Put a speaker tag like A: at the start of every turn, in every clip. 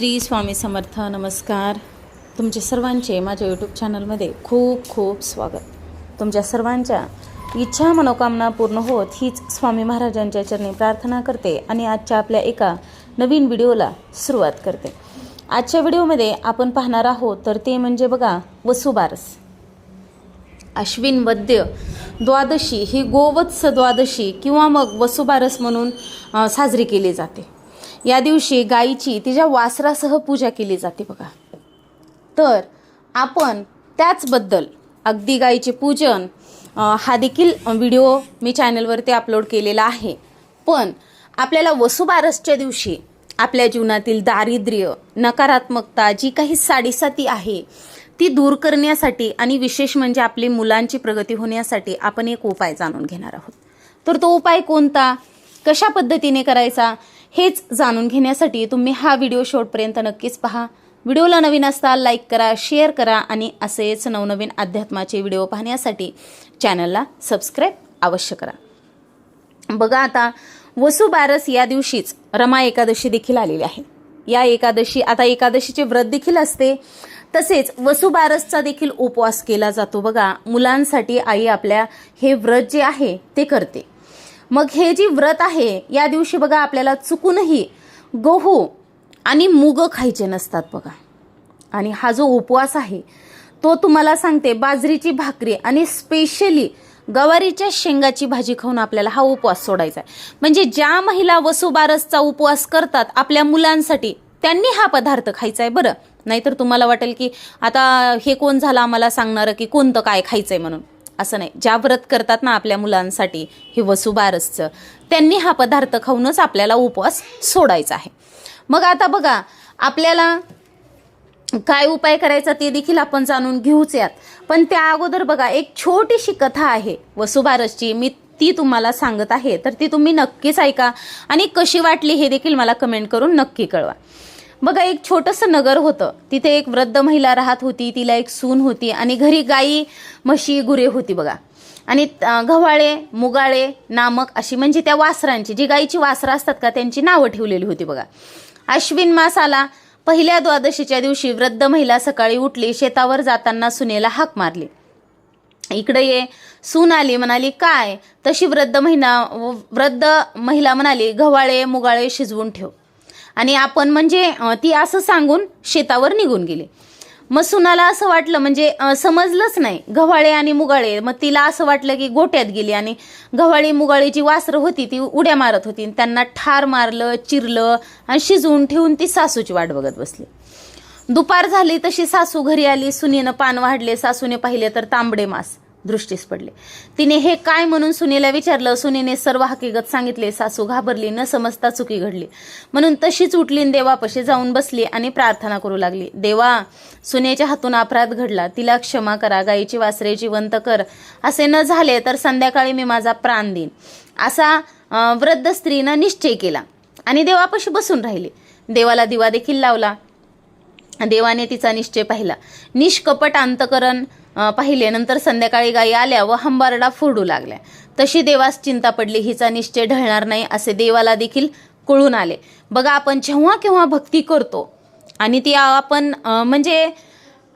A: श्री स्वामी समर्थ नमस्कार. तुमचे सर्वांचे माझ्या यूट्यूब चॅनलमध्ये खूप खूप स्वागत. तुमच्या सर्वांच्या इच्छा मनोकामना पूर्ण होत हीच स्वामी महाराजांच्या चरणी प्रार्थना करते आणि आजच्या आपल्या एका नवीन व्हिडिओला सुरुवात करते. आजच्या व्हिडिओमध्ये आपण पाहणार आहोत तर ते म्हणजे बघा वसुबारस. अश्विन वद्य द्वादशी ही गोवत्स द्वादशी किंवा मग वसुबारस म्हणून साजरी केली जाते. या दिवशी गायीची तिच्या वासरासह पूजा केली जाते बघा. तर आपण त्याचबद्दल अगदी गायीचे पूजन हा देखील व्हिडिओ मी चॅनलवरती अपलोड केलेला आहे. पण आपल्याला वसुबारसच्या दिवशी आपल्या जीवनातील दारिद्र्य नकारात्मकता जी काही साडेसाती आहे ती दूर करण्यासाठी आणि विशेष म्हणजे आपली मुलांची प्रगती होण्यासाठी आपण एक उपाय जाणून घेणार आहोत. तर तो उपाय कोणता? कशा पद्धतीने करायचा? हेच जाणून घेण्यासाठी तुम्ही हा व्हिडिओ शेवटपर्यंत नक्कीच पहा. व्हिडिओला नवीन असता लाईक करा शेअर करा आणि असेच नवनवीन अध्यात्माचे व्हिडिओ पाहण्यासाठी चॅनलला सबस्क्राईब अवश्य करा. बघा आता वसुबारस या दिवशीच रमा एकादशी देखील आलेली आहे. या एकादशी आता एकादशीचे व्रत देखील असते. तसेच वसुबारसचा देखील उपवास केला जातो. बघा मुलांसाठी आई आपल्या हे व्रत जे आहे ते करते. मग हे जी व्रत आहे या दिवशी बघा आपल्याला चुकूनही गहू आणि मुग खायचे नसतात बघा. आणि हा जो उपवास आहे तो तुम्हाला सांगते बाजरीची भाकरी आणि स्पेशली गवारीच्या शेंगाची भाजी खाऊन आपल्याला हा उपवास सोडायचा आहे. म्हणजे ज्या महिला वसुबारसचा उपवास करतात आपल्या मुलांसाठी त्यांनी हा पदार्थ खायचा आहे बरं. नाहीतर तुम्हाला वाटेल की आता हे कोण झालं आम्हाला सांगणारं की कोणतं काय खायचं आहे म्हणून. असं नाही. ज्या व्रत करतात ना आपल्या मुलांसाठी हे वसुबारसचं त्यांनी हा पदार्थ खाऊनच आपल्याला उपवास सोडायचा आहे. मग आता बघा आपल्याला काय उपाय करायचा ते देखील आपण जाणून घेऊच यात. पण त्या अगोदर बघा एक छोटीशी कथा आहे वसुबारसची. मी ती तुम्हाला सांगत आहे. तर ती तुम्ही नक्कीच ऐका आणि कशी वाटली हे देखील मला कमेंट करून नक्की कळवा. बघा एक छोटंसं नगर होतं. तिथे एक वृद्ध महिला राहत होती तिला एक सून होती आणि घरी गाई म्हशी गुरे होती बघा. आणि गव्हाळे मुगाळे नामक अशी म्हणजे त्या वासरांची जी गाईची वासरं असतात का त्यांची नावं ठेवलेली होती बघा. अश्विन मास आला. पहिल्या द्वादशीच्या दिवशी वृद्ध महिला सकाळी उठली शेतावर जाताना सुनेला हाक मारली. इकडे ये. सून आली म्हणाली काय? तशी वृद्ध महिना वृद्ध महिला म्हणाली गव्हाळे मुगाळे शिजवून ठेव. आणि आपण म्हणजे ती असं सांगून शेतावर निघून गेली. मग सुनाला असं वाटलं म्हणजे समजलंच नाही गव्हाळे आणि मुगाळे. मग तिला असं वाटलं की गोट्यात गेली आणि गव्हाळी मुगाळीची वासरं होती ती उड्या मारत होती. त्यांना ठार मारलं चिरलं आणि शिजवून ठेवून ती सासूची वाट बघत बसली. दुपार झाली तशी सासू घरी आली. सुनीनं पान वाढले सासूने पाहिले तर तांबडे मास. दृष्टीस पडले. तिने हे काय म्हणून सुनेला विचारलं? सुनेने सर्व हकीकत सांगितले. सासू घाबरली न समजता चुकी घडली. म्हणून तशीच उठली देवापाशी जाऊन बसली आणि प्रार्थना करू लागली. देवा सुनेच्या हातून अपराध घडला. तिला क्षमा करा. गायीची वासरे जिवंत कर. असे न झाले तर संध्याकाळी मी माझा प्राण देईन. असा वृद्ध स्त्रीनं निश्चय केला आणि देवापाशी बसून राहिली. देवाला दिवा देखील लावला. देवाने तिचा निश्चय पाहिला. निष्कपट अंतकरण पाहिले. नंतर संध्याकाळी गायी आल्या व हंबारडा फोडू लागल्या. तशी देवास चिंता पडली. हिचा निश्चय ढळणार नाही असे देवाला देखील कळून आले. बघा आपण जेव्हा केव्हा भक्ती करतो आणि ती आपण म्हणजे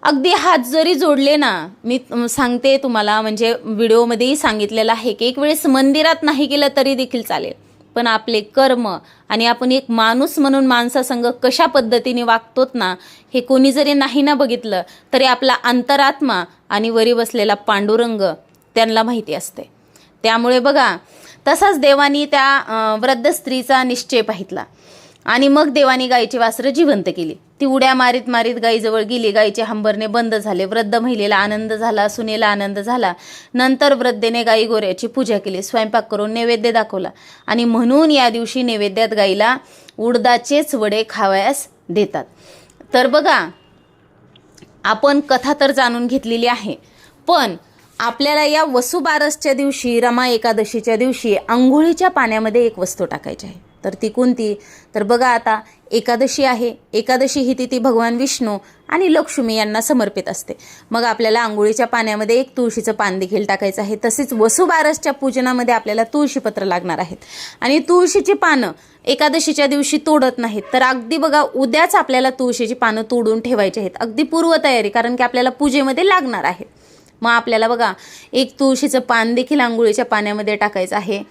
A: अगदी हात जरी जोडले ना मी सांगते तुम्हाला म्हणजे व्हिडिओमध्येही सांगितलेलं आहे की एक वेळेस मंदिरात नाही गेलं तरी देखील चालेल. पण आपले कर्म आणि आपण एक माणूस म्हणून माणसासंग कशा पद्धतीने वागतोत ना हे कोणी जरी नाही ना बघितलं तरी आपला अंतरात्मा आणि वरी बसलेला पांडुरंग त्यांना माहिती असते. त्यामुळे बघा तसाच देवानी त्या वृद्ध स्त्रीचा निश्चय पाहितला. आणि मग देवानी गायीची वासरं जिवंत केली. ती उड्या मारीत मारीत गायीजवळ गेली. गायीचे हंबरणे बंद झाले. वृद्ध महिलेला आनंद झाला. सुनेला आनंद झाला. नंतर वृद्धेने गायी गोऱ्याची पूजा केली. स्वयंपाक करून नैवेद्य दाखवला. आणि म्हणून या दिवशी नैवेद्यात गाईला उडदाचेच वडे खावयास देतात. तर बघा आपण कथा तर जाणून घेतलेली आहे. पण आपल्याला या वसुबारसच्या दिवशी रमा एकादशीच्या दिवशी आंघोळीच्या पाण्यामध्ये एक वस्तू टाकायची आहे. तर ती कोणती? तर बघा आता एकादशी आहे. एकादशी ही तिथी भगवान विष्णू आणि लक्ष्मी यांना समर्पित असते. मग आपल्याला आंघोळीच्या पाण्यामध्ये एक तुळशीचं पान देखील टाकायचं आहे. तसेच वसुबारसच्या पूजनामध्ये आपल्याला तुळशीपत्र लागणार आहेत. आणि तुळशीची पानं एकादशीच्या दिवशी तोडत नाहीत. तर अगदी बघा उद्याच आपल्याला तुळशीची पानं तोडून ठेवायची आहेत. अगदी पूर्वतयारी कारण की आपल्याला पूजेमध्ये लागणार आहेत. मग आपल्याला बघा एक तुळशीचं पान देखील आंघोळीच्या पाण्यामध्ये टाकायचं आहे.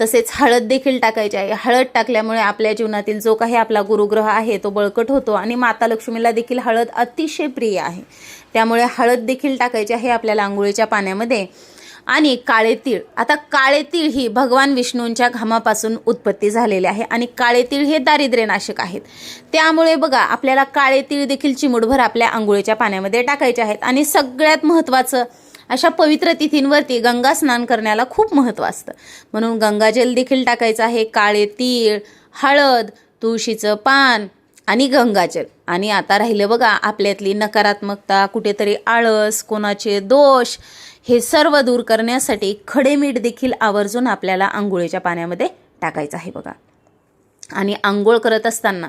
A: तसेच हळद देखील टाकायची आहे. हळद टाकल्यामुळे आपल्या जीवनातील जो काही आपला गुरुग्रह आहे तो बळकट होतो आणि माता लक्ष्मीला देखील हळद अतिशय प्रिय आहे. त्यामुळे हळद देखील टाकायची आहे आपल्याला आंघोळीच्या पाण्यामध्ये. आणि काळे तीळ. आता काळे तीळ ही भगवान विष्णूंच्या घामापासून उत्पत्ती झालेली आहे आणि काळे तीळ हे दारिद्र्यनाशक आहेत. त्यामुळे बघा आपल्याला काळे तीळ देखील चिमुटभर आपल्या आंघोळीच्या पाण्यामध्ये टाकायचे आहेत. आणि सगळ्यात महत्त्वाचं अशा पवित्र तिथींवरती गंगा स्नान करण्याला खूप महत्त्व असतं. म्हणून गंगाजल देखील टाकायचं आहे. काळे तीळ हळद तुळशीचं पान आणि गंगाजल आणि आता राहिलं बघा आपल्यातली नकारात्मकता कुठेतरी आळस कोणाचे दोष हे सर्व दूर करण्यासाठी खडे मीठ देखील आवर्जून आपल्याला आंघोळीच्या पाण्यामध्ये टाकायचं आहे बघा. आणि आंघोळ करत असताना.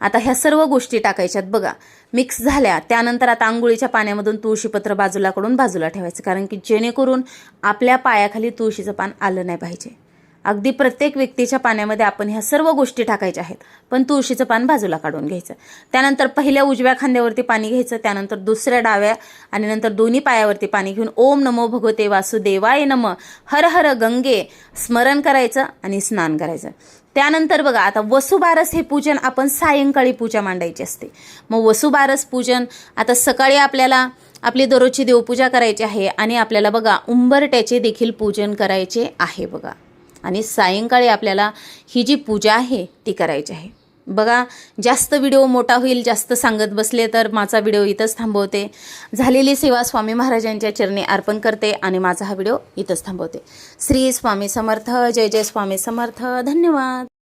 A: आता ह्या सर्व गोष्टी टाकायच्यात बघा. मिक्स झाल्या. त्यानंतर आता आंघोळीच्या पाण्यामधून तुळशीपत्र बाजूला कडून बाजूला ठेवायचं. कारण की जेणेकरून आपल्या पायाखाली तुळशीचं पान आलं नाही पाहिजे. अगदी प्रत्येक व्यक्तीच्या पाण्यामध्ये आपण ह्या सर्व गोष्टी टाकायच्या आहेत. पण तुळशीचं पान बाजूला काढून घ्यायचं. त्यानंतर पहिल्या उजव्या खांद्यावरती पाणी घ्यायचं त्यानंतर दुसऱ्या डाव्या आणि नंतर दोन्ही पायावरती पाणी घेऊन ओम नमो भगवते वासुदेवाय नम हर हर गंगे स्मरण करायचं आणि स्नान करायचं. त्यानंतर बघा आता वसुबारस हे पूजन आपण सायंकाळी पूजा मांडायची असते. मग वसुबारस पूजन आता सकाळी आपल्याला आपली दररोजची देवपूजा करायची आहे आणि आपल्याला बघा उंबरट्याचे देखील पूजन करायचे आहे बघा. आणि सायंकाळी आपल्याला ही जी पूजा आहे ती करायची आहे. बघा जास्त व्हिडिओ मोठा होईल जास्त सांगत बसले तर माझा व्हिडिओ इथंच थांबवते. झालेली सेवा स्वामी महाराजांच्या चरणी अर्पण करते आणि माझा हा व्हिडिओ इथंच थांबवते. श्री स्वामी समर्थ जय जय स्वामी समर्थ धन्यवाद.